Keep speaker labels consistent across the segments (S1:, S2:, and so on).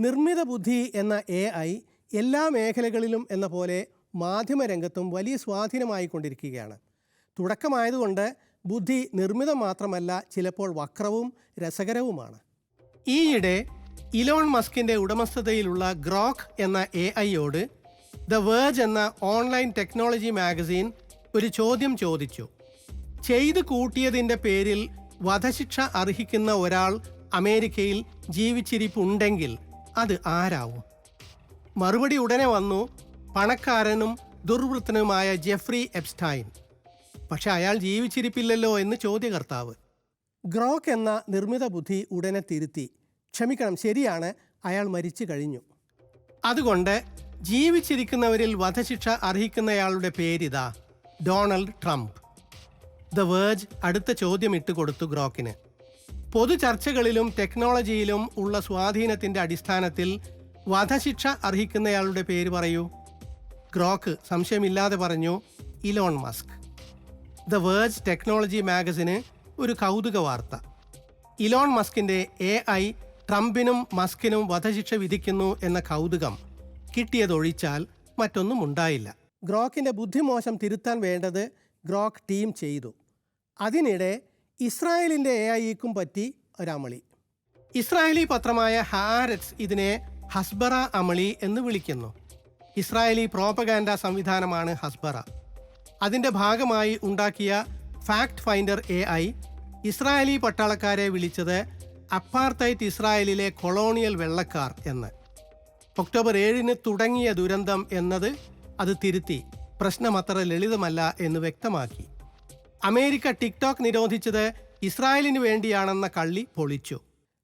S1: നിർമ്മിത ബുദ്ധി എന്ന എ ഐ എല്ലാ മേഖലകളിലും എന്ന പോലെ മാധ്യമരംഗത്തും വലിയ സ്വാധീനമായിക്കൊണ്ടിരിക്കുകയാണ് തുടക്കമായതുകൊണ്ട് ബുദ്ധി നിർമ്മിതം മാത്രമല്ല ചിലപ്പോൾ വക്രവും രസകരവുമാണ്. ഈയിടെ ഇലോൺ മസ്കിന്റെ ഉടമസ്ഥതയിലുള്ള ഗ്രോക്ക് എന്ന എ ഐയോട് ദ വേർജ് എന്ന ഓൺലൈൻ ടെക്നോളജി മാഗസീൻ ഒരു ചോദ്യം ചോദിച്ചു. ചെയ്തു കൂട്ടിയതിന്റെ പേരിൽ വധശിക്ഷ അർഹിക്കുന്ന ഒരാൾ അമേരിക്കയിൽ ജീവിച്ചിരിപ്പുണ്ടെങ്കിൽ അത് ആരാവും? മറുപടി ഉടനെ വന്നു പണക്കാരനും ദുർവൃത്തനുമായ ജെഫ്രി എപ്സ്റ്റൈൻ. പക്ഷെ അയാൾ ജീവിച്ചിരിപ്പില്ലല്ലോ എന്ന് ചോദ്യകർത്താവ്. ഗ്രോക്ക് എന്ന നിർമ്മിത ബുദ്ധി ഉടനെ തിരുത്തി. ക്ഷമിക്കണം ശരിയാണ് അയാൾ മരിച്ചു കഴിഞ്ഞു. അതുകൊണ്ട് ജീവിച്ചിരിക്കുന്നവരിൽ വധശിക്ഷ അർഹിക്കുന്നയാളുടെ പേരിതാ ഡൊണാൾഡ് ട്രംപ്. ദ വേജ് അടുത്ത ചോദ്യം ഇട്ടുകൊടുത്തു ഗ്രോക്കിന്. പൊതു ചർച്ചകളിലും ടെക്നോളജിയിലും ഉള്ള സ്വാധീനത്തിന്റെ അടിസ്ഥാനത്തിൽ വധശിക്ഷ അർഹിക്കുന്നയാളുടെ പേര് പറയൂ. ഗ്രോക്ക് സംശയമില്ലാതെ പറഞ്ഞു Elon Musk. The Verge technology മാഗസിന് ഒരു കൗതുക വാർത്ത. ഇലോൺ മസ്കിന്റെ എ ഐ ട്രംപിനും മസ്കിനും വധശിക്ഷ വിധിക്കുന്നു എന്ന കൗതുകം കിട്ടിയതൊഴിച്ചാൽ മറ്റൊന്നും ഉണ്ടായില്ല. ഗ്രോക്കിന്റെ ബുദ്ധിമോശം തിരുത്താൻ വേണ്ടത് ഗ്രോക്ക് ടീം ചെയ്തു. അതിനിടെ ഇസ്രായേലിന്റെ എ ഐക്കും പറ്റി ഒരമളി. ഇസ്രായേലി പത്രമായ ഹാരറ്റ്സ് ഇതിനെ ഹസ്ബറ അമളി എന്ന് വിളിക്കുന്നു. ഇസ്രായേലി പ്രോപ്പഗാൻഡ സംവിധാനമാണ് ഹസ്ബറ. അതിന്റെ ഭാഗമായി ഉണ്ടാക്കിയ fact finder A I Israeli പട്ടാളക്കാരെ വിളിച്ചത് അപ്പാർത്തൈറ്റ് ഇസ്രായേലിലെ കൊളോണിയൽ വെള്ളക്കാർ എന്ന്. ഒക്ടോബർ ഏഴിന് തുടങ്ങിയ ദുരന്തം എന്നത് അത് തിരുത്തി പ്രശ്നം അത്ര ലളിതമല്ല എന്ന് വ്യക്തമാക്കി. അമേരിക്ക ടിക്ടോക്ക് നിരോധിച്ചത് ഇസ്രായേലിന് വേണ്ടിയാണെന്ന കള്ളി പൊളിച്ചു.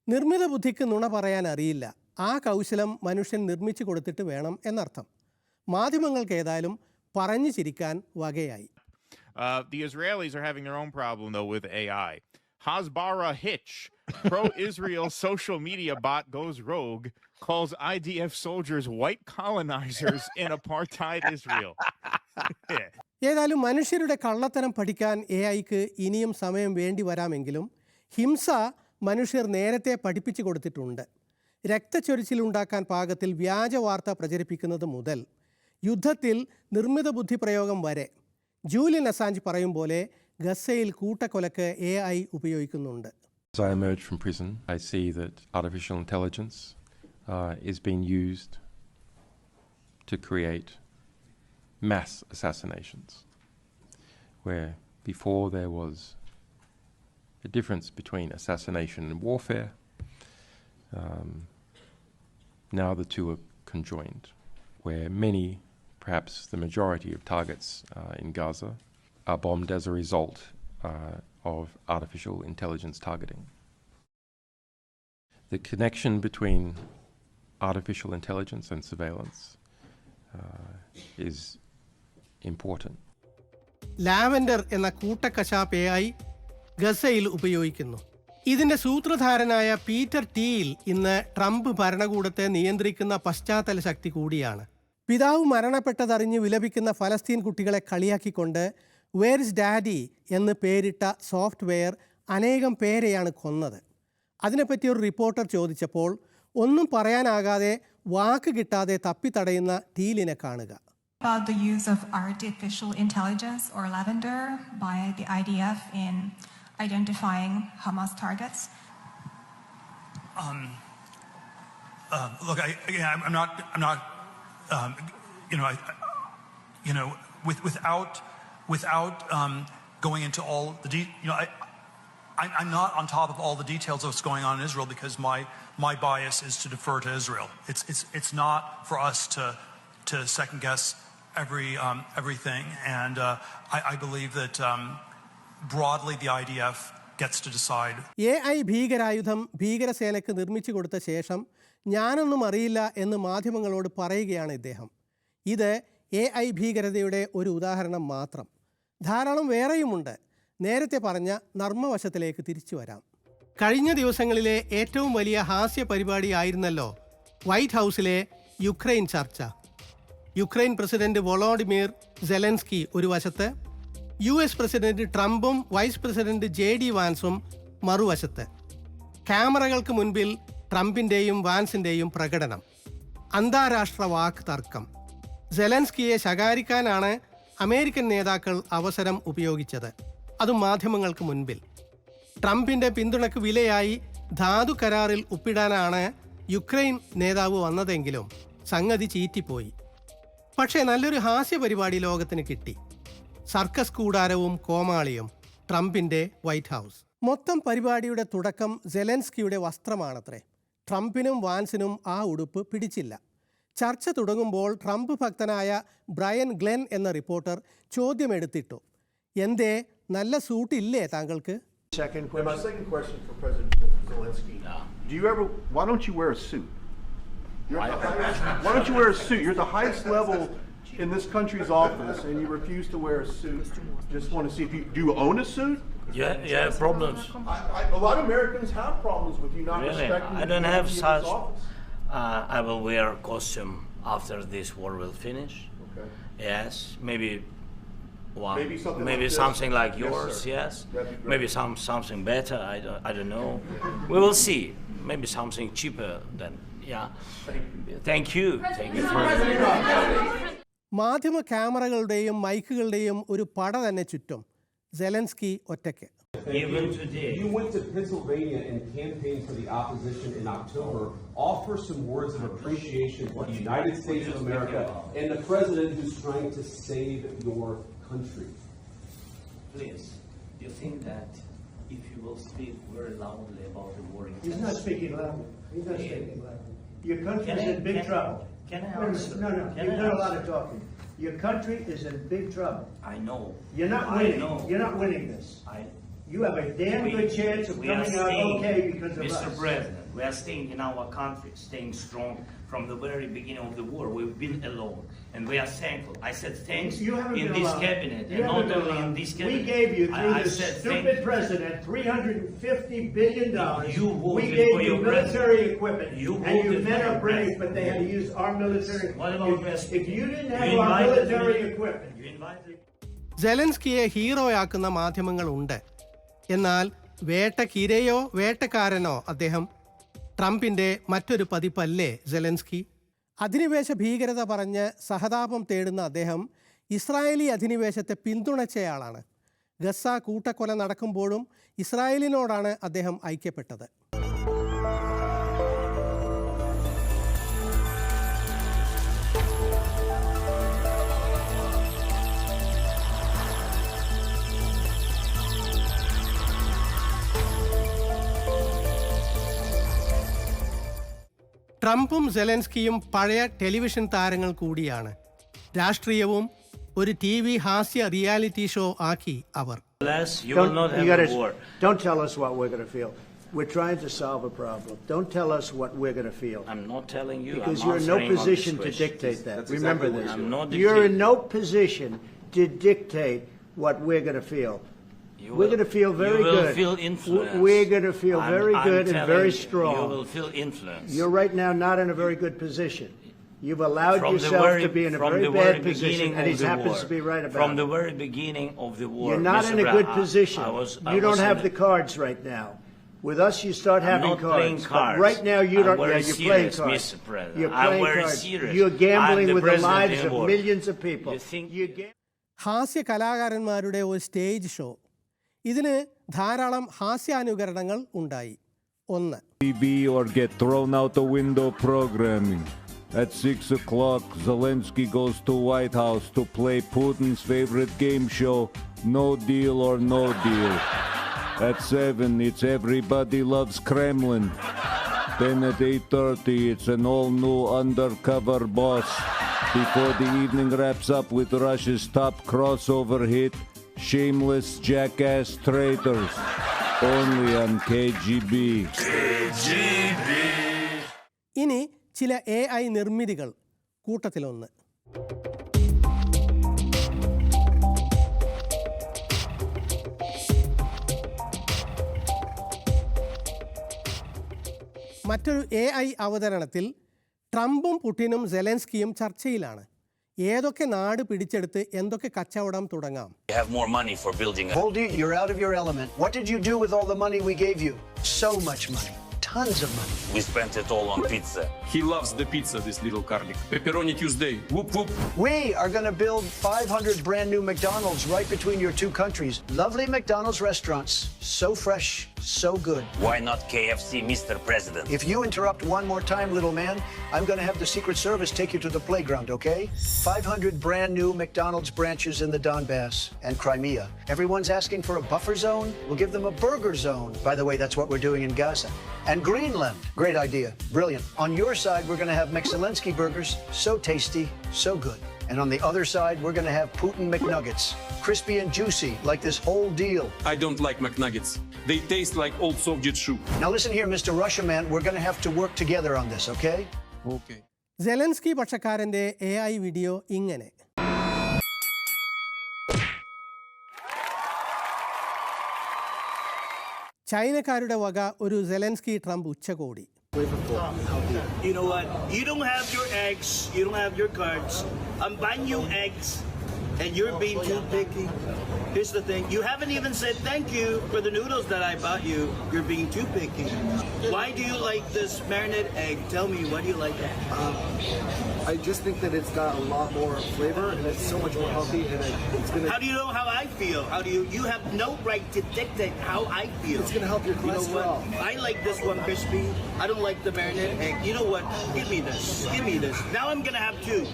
S1: നിർമ്മിത ബുദ്ധിക്ക് നുണ പറയാൻ അറിയില്ല. ആ കൗശലം മനുഷ്യൻ നിർമ്മിച്ചു കൊടുത്തിട്ട് വേണം എന്നർത്ഥം. മാധ്യമങ്ങൾക്കേതായാലും പറഞ്ഞു ചിരിക്കാൻ വകയായി.
S2: Uh, Hasbara Hitch, pro Israel social media bot goes rogue, calls IDF soldiers white colonizers in apartheid Israel. yeah.
S1: ഏതായാലും മനുഷ്യരുടെ കള്ളത്തരം പഠിക്കാൻ എ ഐക്ക് ഇനിയും സമയം വേണ്ടി വരാമെങ്കിലും ഹിംസ മനുഷ്യർ നേരത്തെ പഠിപ്പിച്ചു കൊടുത്തിട്ടുണ്ട്. രക്തച്ചൊരിച്ചിലുണ്ടാക്കാൻ പാകത്തിൽ വ്യാജ വാർത്ത പ്രചരിപ്പിക്കുന്നത് മുതൽ യുദ്ധത്തിൽ നിർമ്മിത ബുദ്ധി പ്രയോഗം വരെ. ജൂലിയൻ അസാഞ്ച് പറയും പോലെ ഗസയിൽ കൂട്ടക്കൊലക്ക് എ ഐ ഉപയോഗിക്കുന്നുണ്ട്.
S3: Uh, to create mass assassinations, where before there was a difference between assassination and warfare, um, now the two are conjoined, where many, perhaps the majority of targets uh, in Gaza, are bombed as a result uh, of artificial intelligence targeting. The connection between artificial intelligence and surveillance uh, is important.
S1: Lavender എന്ന കൂട്ടക്കശാപ്പയായി ഗസയിൽ ഉപയോഗിക്കുന്നു. ഇതിന്റെ സൂത്രധാരനായ Peter Thiel ഇന്ന് Trump ഭരണകൂടത്തെ നിയന്ത്രിക്കുന്ന പശ്ചാത്തല ശക്തി കൂടിയാണ്. പിതാവ് മരണപ്പെട്ടതറിഞ്ഞ് വിലപിക്കുന്ന ഫലസ്തീൻ കുട്ടികളെ കളിയാക്കിക്കൊണ്ട് വേർസ് ഡാഡി എന്ന് പേരിട്ട സോഫ്റ്റ്വെയർ അനേകം പേരെയാണ് കൊന്നത്. അതിനെപ്പറ്റി ഒരു റിപ്പോർട്ടർ ചോദിച്ചപ്പോൾ ഒന്നും പറയാനാകാതെ വാക്ക് കിട്ടാതെ തപ്പിത്തടയുന്ന ടീലിനെ കാണുക.
S4: About the use of artificial intelligence or lavender by the IDF in identifying Hamas targets?
S5: Um, look, I, again, I'm, not, I'm not, um, you know, I, I- you know, with, without, without um, going into all the, de- you know, I, I'm, I'm not on top of all the details of what's going on in Israel because my, my bias is to defer to Israel. It's, it's, it's not for us to, to second guess um, everything, and uh, I, I believe that um, broadly the IDF gets to decide.
S1: A I ഭീകരായുധം ഭീകരസേനയ്ക്ക് നിർമ്മിച്ചു കൊടുത്ത ശേഷം ഞാനൊന്നും അറിയില്ല എന്ന് മാധ്യമങ്ങളോട് പറയുകയാണ് ഇദ്ദേഹം. ഇത് എ ഐ ഭീകരതയുടെ ഒരു ഉദാഹരണം മാത്രം. ധാരാളം വേറെയുമുണ്ട്. നേരത്തെ പറഞ്ഞ നർമ്മവശത്തിലേക്ക് തിരിച്ചു വരാം. കഴിഞ്ഞ ദിവസങ്ങളിലെ ഏറ്റവും വലിയ ഹാസ്യ പരിപാടിയായിരുന്നല്ലോ വൈറ്റ് ഹൗസിലെ യുക്രൈൻ ചർച്ച. യുക്രൈൻ പ്രസിഡന്റ് വൊളോഡിമിർ സെലൻസ്കി ഒരു വശത്ത് യു എസ് പ്രസിഡന്റ് ട്രംപും വൈസ് പ്രസിഡന്റ് ജെ ഡി വാൻസും മറുവശത്ത്. ക്യാമറകൾക്ക് മുൻപിൽ ട്രംപിന്റെയും വാൻസിന്റെയും പ്രകടനം. അന്താരാഷ്ട്ര വാക്ക് തർക്കം സെലൻസ്കിയെ ശകാരിക്കാനാണ് അമേരിക്കൻ നേതാക്കൾ അവസരം ഉപയോഗിച്ചത്. അത് മാധ്യമങ്ങൾക്ക് മുൻപിൽ. ട്രംപിന്റെ പിന്തുണയ്ക്ക് വിലയായി ധാതു കരാറിൽ ഒപ്പിടാനാണ് യുക്രൈൻ നേതാവ് വന്നതെങ്കിലും സംഗതി ചീറ്റിപ്പോയി. പക്ഷേ നല്ലൊരു ഹാസ്യ പരിപാടി ലോകത്തിന് കിട്ടി. സർക്കസ് കൂടാരവും കോമാളിയും ട്രംപിന്റെ വൈറ്റ് ഹൗസ്. മൊത്തം പരിപാടിയുടെ തുടക്കം സെലൻസ്കിയുടെ വസ്ത്രമാണത്രേ. ട്രംപിനും വാൻസിനും ആ ഉടുപ്പ് പിടിച്ചില്ല. ചർച്ച തുടങ്ങുമ്പോൾ ട്രംപ് ഭക്തനായ ബ്രയൻ ഗ്ലെൻ എന്ന റിപ്പോർട്ടർ ചോദ്യമെടുത്തിട്ടു. എന്തേ നല്ല സൂട്ടില്ലേ താങ്കൾക്ക്?
S6: Second
S7: question. my second question for President Zelensky. Do you ever, why don't you wear a suit? You're at the highest- Why don't you wear a suit? You're at the highest level in this country's office and you refuse to wear a suit. Just want to see if you, do you own a suit?
S8: Yeah, you have problems.
S7: I, I, a lot of Americans have problems with you not
S8: Really?
S7: respecting
S8: I
S7: the
S8: don't have
S7: dignity of this
S8: such.
S7: office.
S8: Uh, I will wear a costume after this war will finish.
S7: Okay.
S8: Yes, maybe one.
S7: Maybe something
S8: maybe
S7: like this?
S8: something like
S7: Yes,
S8: yours.
S7: sir.
S8: yes.
S7: That'd be great.
S8: Maybe some something better. I don't. I don't know. we will see. Maybe something cheaper than. Yeah. Thank you. Thank you for.
S1: മാധ്യമ ക്യാമറകളുടെയും മൈക്കുകളുടെയും ഒരു പട തന്നെ ചുറ്റും Zelensky ഒറ്റയ്ക്ക്
S8: Even today.
S9: You went to Pennsylvania and campaigned for the opposition in October. Offer some words of appreciation for the United States of America and the president who's trying to save your country.
S8: Please, you think that if you will speak very loudly about the war in
S6: He's not speaking loudly. He's not
S8: Yeah.
S6: speaking loudly. Your country
S8: Can
S6: is
S8: I-
S6: in big
S8: can-
S6: trouble.
S8: can I
S6: Wait a
S8: answer?
S6: No, no,
S8: Can
S6: you've
S8: I
S6: done a lot
S8: answer?
S6: of talking. Your country is in big trouble.
S8: I know.
S6: You're not
S8: I
S6: winning.
S8: know.
S6: You're not winning this.
S8: I,
S6: You have a damn
S8: We-
S6: good chance of
S8: we are
S6: coming out
S8: staying-
S6: okay because of
S8: Mr.
S6: us.
S8: President, we are staying in our country, staying strong from the very beginning of the war. We've been alone, and we are thankful. I said thanks
S6: You haven't
S8: in
S6: been
S8: this
S6: alone.
S8: cabinet,
S6: You
S8: and
S6: haven't
S8: not
S6: been
S8: only in
S6: alone.
S8: this
S6: We
S8: cabinet.
S6: gave you,
S8: I-
S6: through
S8: I
S6: this
S8: said thank
S6: stupid
S8: you.
S6: president, three hundred and fifty billion dollars.
S8: You
S6: We
S8: voted
S6: gave
S8: for
S6: you
S8: your
S6: military
S8: president.
S6: equipment.
S8: You
S6: And your
S8: voted
S6: men
S8: for
S6: are
S8: your
S6: brave,
S8: president.
S6: but they had to use our military.
S8: What about
S6: If-
S8: president?
S6: If you didn't
S8: You
S6: have our
S8: invited
S6: military
S8: me-
S6: equipment.
S8: You invited
S1: സെലൻസ്കിയെ ഹീറോയാക്കുന്ന മാധ്യമങ്ങളുണ്ട് എന്നാൽ വേട്ടക്കിരയോ വേട്ടക്കാരനോ അദ്ദേഹം ട്രംപിന്റെ മറ്റൊരു പതിപ്പല്ലേ Zelensky? അധിനിവേശ ഭീകരത പറഞ്ഞ് സഹതാപം തേടുന്ന അദ്ദേഹം ഇസ്രായേലി അധിനിവേശത്തെ പിന്തുണച്ചയാളാണ്. ഗസ കൂട്ടക്കൊല നടക്കുമ്പോഴും ഇസ്രായേലിനോടാണ് അദ്ദേഹം ഐക്യപ്പെട്ടത്. ട്രംപും സെലൻസ്കിയും പഴയ ടെലിവിഷൻ താരങ്ങൾ കൂടിയാണ് രാഷ്ട്രീയവും ഒരു ടി വി ഹാസ്യ റിയാലിറ്റി ഷോ ആക്കി അവർ
S6: we're trying to solve a problem. Don't tell us what we're gonna feel.
S8: I'm not telling you.
S6: Because
S8: I'm
S6: you're in no position to dictate that.
S9: That's
S6: Remember
S9: exactly
S6: this.
S8: I'm not
S6: You're in no position to dictate what we're going to feel.
S8: You
S6: We're
S8: will-
S6: gonna feel very
S8: you will
S6: good.
S8: feel
S6: W-
S8: influenced.
S6: We're gonna feel
S8: I'm-
S6: very
S8: I'm
S6: good and
S8: telling
S6: very
S8: you,
S6: strong.
S8: You will feel influenced.
S6: You're right now not in a very good position. You've allowed
S8: from the
S6: yourself
S8: very,
S6: to be in a
S8: from
S6: very
S8: the
S6: bad
S8: very
S6: position,
S8: beginning
S6: and
S8: of
S6: he
S8: the
S6: happens
S8: war.
S6: to be right about
S8: From the
S6: it.
S8: very beginning of the war.
S6: You're not
S8: Mr.
S6: in a
S8: Bra-
S6: good
S8: I-
S6: position.
S8: I was, I
S6: you don't
S8: was
S6: have
S8: in
S6: the cards right now. With us, you start
S8: I'm
S6: having
S8: not
S6: cards.
S8: playing
S6: But
S8: cards.
S6: right now, you
S8: I'm
S6: don't.
S8: very
S6: yeah, you're playing
S8: serious,
S6: cards.
S8: Mr. President.
S6: You're
S8: I'm
S6: playing
S8: very
S6: cards.
S8: serious.
S6: You're gambling
S8: I'm the
S6: with the
S8: president
S6: lives
S8: in
S6: of
S8: war.
S6: millions of people.
S8: You think-
S6: You ga-
S1: ഹാസ്യ കലാകാരന്മാരുടെ ഒരു stage show ഇതിന് ധാരാളം ഹാസ്യാനുകരണങ്ങൾ ഉണ്ടായി ഒന്ന്
S10: TV or get thrown out the window programming. At 6 o'clock, Zelensky goes to White House to play Putin's favorite game show, No Deal or No Deal. At 7, it's Everybody Loves Kremlin. Then at 8.30, it's an all-new undercover boss. Before the evening wraps up with Russia's top crossover hit, Shameless Jackass Traitors. Only on KGB. KGB.
S1: ഇനി ചില A I നിർമ്മിതികൾ കൂട്ടത്തിലൊന്ന് മറ്റൊരു A I അവതരണത്തിൽ ട്രംപും പുടിനും സെലൻസ്കിയും ചർച്ചയിലാണ് ഏതൊക്കെ നാട് പിടിച്ചെടുത്ത് എന്തൊക്കെ കച്ചവടം തുടങ്ങാം
S11: Hold you, you're out of your element. What did you do with all the money we gave you? So much money. Tons of money.
S12: We spent it all on pizza.
S13: He loves the pizza, this little garlic. Pepperoni Tuesday. Whoop whoop.
S11: We are going to build 500 brand new McDonald's right between your two countries. Lovely McDonald's restaurants. So fresh, so good.
S12: Why not KFC, Mr. President?
S11: If you interrupt one more time, little man, I'm going to have the Secret Service take you to the playground, okay? 500 brand new McDonald's branches in the Donbass and Crimea. Everyone's asking for a buffer zone. We'll give them a burger zone. By the way, that's what we're doing in Gaza. And Greenland. Great idea. Brilliant. On your side, we're going to have McZelinsky burgers. So tasty, so good. And on the other side, we're going to have Putin McNuggets. Crispy and juicy, like this whole deal.
S13: I don't like McNuggets. They taste like old Soviet shoe.
S11: Now listen here, Mr. Russia man. We're going to have to work together on this, okay?
S13: Okay.
S1: Zelensky പക്ഷക്കാരൻ്റെ A I video ഇങ്ങനെ ചൈനക്കാരുടെ വക ഒരു Zelensky Trump ഉച്ചകോടി
S14: You know what? You don't have your eggs. You don't have your cards. I'm buying you eggs, and you're being too picky. Here's the thing: you haven't even said thank you for the noodles that I bought you. You're being too picky. Why do you like this marinated egg? Tell me, why do you like it?
S15: Um, I just think that it's got a lot more flavor and it's so much more healthy and it, it's gonna.
S14: How do you know how I feel? How do you? You have no right to dictate how I feel.
S15: It's gonna help your
S14: You know what? I like this one crispy. I don't like the marinated egg. You know what? Give me this. Give me this. Now I'm gonna have two.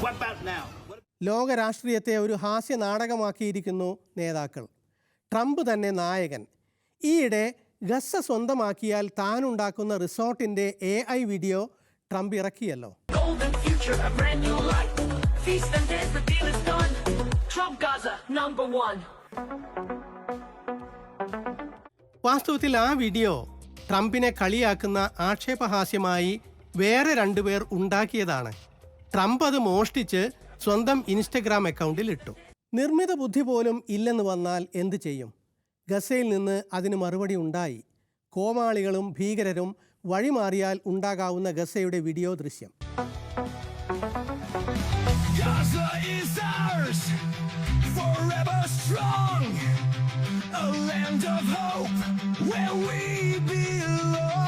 S14: What about now? What
S1: ലോക രാഷ്ട്രീയത്തെ ഒരു ഹാസ്യ നാടകമാക്കിയിരിക്കുന്നു നേതാക്കൾ. Trump തന്നെ നായകൻ. ഈയിടെ Gaza സ്വന്തമാക്കിയാൽ താനുണ്ടാക്കുന്ന റിസോർട്ടിന്റെ എ ഐ വീഡിയോ ട്രംപ് ഇറക്കിയല്ലോ. വാസ്തവത്തിൽ ആ വീഡിയോ ട്രംപിനെ കളിയാക്കുന്ന ആക്ഷേപഹാസ്യമായി വേറെ രണ്ടുപേർ ഉണ്ടാക്കിയതാണ്. ട്രംപ് അത് മോഷ്ടിച്ച് സ്വന്തം ഇൻസ്റ്റഗ്രാം അക്കൗണ്ടിൽ ഇട്ടു നിർമ്മിത ബുദ്ധി പോലും ഇല്ലെന്ന് വന്നാൽ എന്തു ചെയ്യും ഗസയിൽ നിന്ന് അതിന് മറുപടി ഉണ്ടായി കോമാളികളും ഭീകരരും വഴിമാറിയാൽ ഉണ്ടാകാവുന്ന ഗസയുടെ വീഡിയോ ദൃശ്യം.
S16: A land of hope where we belong.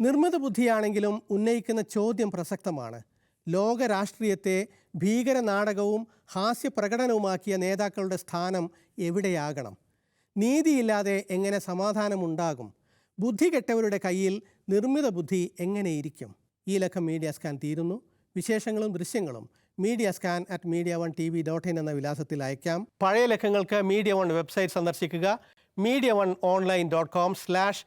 S1: നിർമ്മിത ബുദ്ധിയാണെങ്കിലും ഉന്നയിക്കുന്ന ചോദ്യം പ്രസക്തമാണ്. ലോക രാഷ്ട്രീയത്തെ ഭീകര നാടകവും ഹാസ്യപ്രകടനവുമാക്കിയ നേതാക്കളുടെ സ്ഥാനം എവിടെയാകണം? നീതിയില്ലാതെ എങ്ങനെ സമാധാനമുണ്ടാകും? ബുദ്ധി കെട്ടവരുടെ കയ്യിൽ നിർമ്മിത ബുദ്ധി എങ്ങനെയിരിക്കും? ഈ ലക്കം മീഡിയ സ്കാൻ തീരുന്നു. വിശേഷങ്ങളും ദൃശ്യങ്ങളും media scan at media one T V dot in എന്ന വിലാസത്തിൽ അയക്കാം. പഴയ ലക്കങ്ങൾക്ക് മീഡിയ വൺ വെബ്സൈറ്റ് സന്ദർശിക്കുക. Media one online dot com slash